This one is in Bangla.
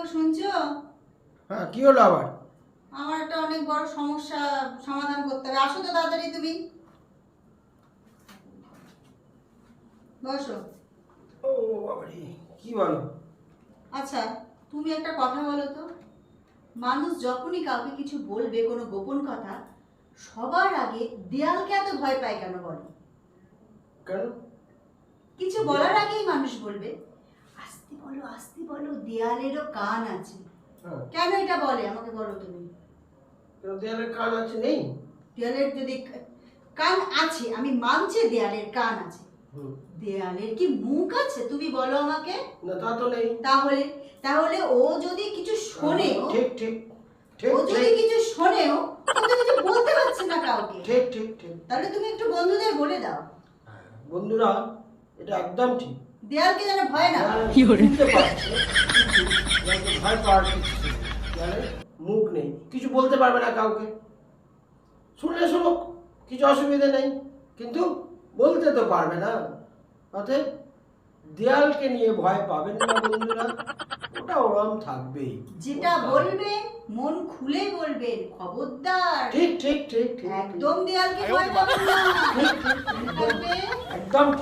গো শুনছো? হ্যাঁ কি হলো আবার? আমার একটা অনেক বড় সমস্যা সমাধান করতে হবে। আসো তো তাড়াতাড়ি তুমি। বসো। ও বাবারে কি বলো? আচ্ছা তুমি একটা কথা বলো তো। মানুষ যখনই কাউকে কিছু বলবে কোনো গোপন কথা সবার আগে দেয়ালকে এত ভয় পায় কেন বলো? কেন? কিছু বলার আগেই মানুষ বলবে। আস্তে বলো আস্তে বলো দেয়ালেরও কান আছে। হ্যাঁ। কেন এটা বলে? আমাকে বলো তুমি। দেয়ালের কান আছে নেই? দেয়ালের যদি কান আছে আমি মানছি দেয়ালের কান আছে। দেয়ালের কি মুখ আছে? তুমি বলো আমাকে। না তা তো নেই। তাহলে তাহলে ও যদি কিছু শোনে ঠিক ঠিক ঠিক ও যদি কিছু শোনেও ও তো কিছু বলতে পারছে না কাউকে। ঠিক ঠিক ঠিক। তাহলে তুমি একটু বন্ধুদের বলে দাও। হ্যাঁ, বন্ধুরা এটা একদম ঠিক। দেয়ালকে যেন ভয় না ভয় পাওয়ার। দেয়ালে মুখ নেই। কিছু বলতে পারবে না কাউকে। শুনলে শুনুক কিছু অসুবিধা নেই। কিন্তু বলতে তো পারবে না। অতএব দেয়ালকে নিয়ে ভয় পাবেন না বন্ধুরা। ওটা ওরম থাকবেই। যেটা বলবে মন খুলে বলবেন খবরদার। ঠিক ঠিক ঠিক একদম দেয়ালকে ভয় পাবেন না। থাকবে। একদম